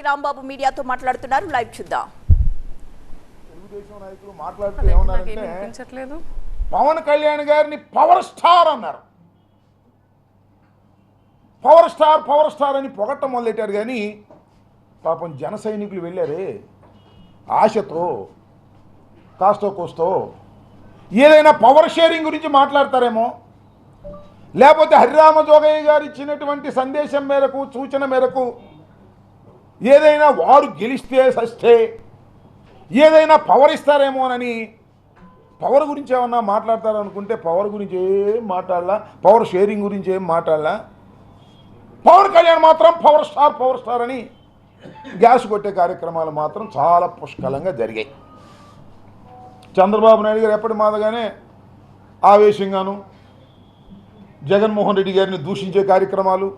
అంబటి రాంబాబు మీడియాతో మాట్లాడుతున్నారు. లైవ్ చూద్దాం. మాట్లాడుతూ పవన్ కళ్యాణ్ గారిని పవర్ స్టార్ అన్నారు. పవర్ స్టార్ పవర్ స్టార్ అని పొగట్టం మొదలెట్టారు కానీ పాపం జన సైనికులు వెళ్ళారే. ఆశతో కాస్తో కోస్తో ఏదైనా పవర్ షేరింగ్ గురించి మాట్లాడతారేమో. లేకపోతే హరిరామ జోగయ్య గారు ఇచ్చినటువంటి సందేశం మేరకు సూచన మేరకు ఏదైనా వారు గెలిస్తే సస్తే ఏదైనా పవర్ ఇస్తారేమోనని పవర్ గురించి ఏమన్నా మాట్లాడతారనుకుంటే పవర్ గురించి ఏం మాట్లాడలా? పవర్ షేరింగ్ గురించి ఏం మాట్లాడలా? పవన్ కళ్యాణ్ మాత్రం పవర్ స్టార్ పవర్ స్టార్ అని గ్యాస్ కొట్టే కార్యక్రమాలు మాత్రం చాలా పుష్కలంగా జరిగాయి. చంద్రబాబు నాయుడు గారు ఎప్పటి మాదిగానే ఆవేశంగాను జగన్మోహన్ రెడ్డి గారిని దూషించే కార్యక్రమాలు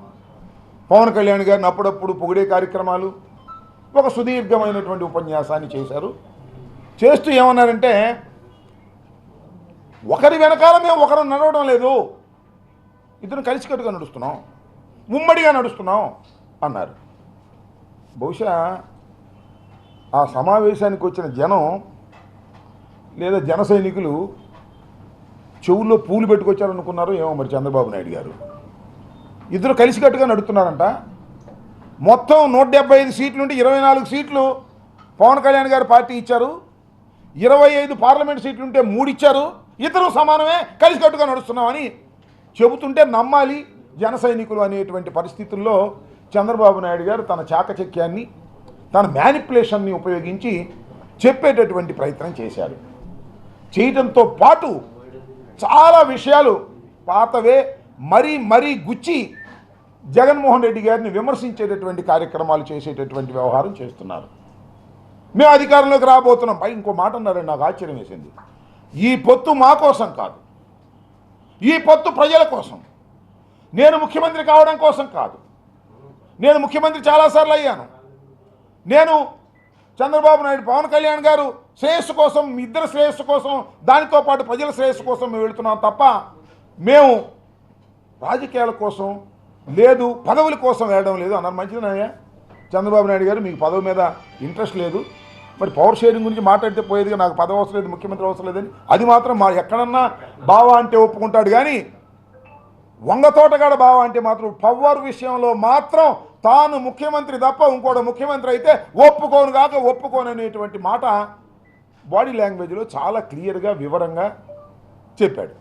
పవన్ కళ్యాణ్ గారిని అప్పుడప్పుడు పొగిడే కార్యక్రమాలు ఒక సుదీర్ఘమైనటువంటి ఉపన్యాసాన్ని చేశారు. చేస్తూ ఏమన్నారంటే ఒకరి వెనకాల మేము ఒకరు నడవడం లేదు. ఇద్దరు కలిసికట్టుగా నడుస్తున్నాం. ఉమ్మడిగా నడుస్తున్నాం అన్నారు. బహుశా ఆ సమావేశానికి వచ్చిన జనం లేదా జన సైనికులు చెవుల్లో పూలు పెట్టుకొచ్చారనుకున్నారు ఏమో మరి చంద్రబాబు నాయుడు గారు. ఇద్దరు కలిసికట్టుగా నడుస్తున్నారంట మొత్తం నూట డెబ్బై ఐదు సీట్ల నుండి ఇరవై నాలుగు సీట్లు పవన్ కళ్యాణ్ గారు పార్టీ ఇచ్చారు. ఇరవై ఐదు పార్లమెంట్ సీట్లు ఉంటే మూడు ఇచ్చారు. ఇద్దరు సమానమే కలిసికట్టుగా నడుస్తున్నామని చెబుతుంటే నమ్మాలి జన సైనికులు అనేటువంటి పరిస్థితుల్లో చంద్రబాబు నాయుడు గారు తన చాకచక్యాన్ని తన మ్యానిపులేషన్ని ఉపయోగించి చెప్పేటటువంటి ప్రయత్నం చేశారు చేయటంతో పాటు చాలా విషయాలు పాతవే మరీ మరీ గుచ్చి జగన్మోహన్ రెడ్డి గారిని విమర్శించేటటువంటి కార్యక్రమాలు చేసేటటువంటి వ్యవహారం చేస్తున్నారు. మేము అధికారంలోకి రాబోతున్నాం. పై ఇంకో మాట అన్నారండి నాకు ఆశ్చర్యం వేసింది. ఈ పొత్తు మా కోసం కాదు. ఈ పొత్తు ప్రజల కోసం. నేను ముఖ్యమంత్రి కావడం కోసం కాదు. నేను ముఖ్యమంత్రి చాలాసార్లు అయ్యాను. నేను చంద్రబాబు నాయుడు పవన్ కళ్యాణ్ గారు శ్రేయస్సు కోసం మీ ఇద్దరు శ్రేయస్సు కోసం దానితో పాటు ప్రజల శ్రేయస్సు కోసం మేము వెళుతున్నాం తప్ప మేము రాజకీయాల కోసం లేదు పదవుల కోసం వెళ్ళడం లేదు. అన్నారు మంచిదనయ్యా చంద్రబాబు నాయుడు గారు మీకు పదవి మీద ఇంట్రెస్ట్ లేదు. మరి పవర్ షేరింగ్ గురించి మాట్లాడితే పోయేదిగా నాకు పదవి అవసరం లేదు ముఖ్యమంత్రి అవసరం లేదని. అది మాత్రం మా ఎక్కడన్నా బావా అంటే ఒప్పుకుంటాడు కానీ వంగతోటగాడ బావ అంటే మాత్రం పవర్ విషయంలో మాత్రం తాను ముఖ్యమంత్రి తప్ప ఇంకోటి ముఖ్యమంత్రి అయితే ఒప్పుకోను కాక ఒప్పుకోను అనేటువంటి మాట బాడీ లాంగ్వేజ్లో చాలా క్లియర్గా వివరంగా చెప్పాడు.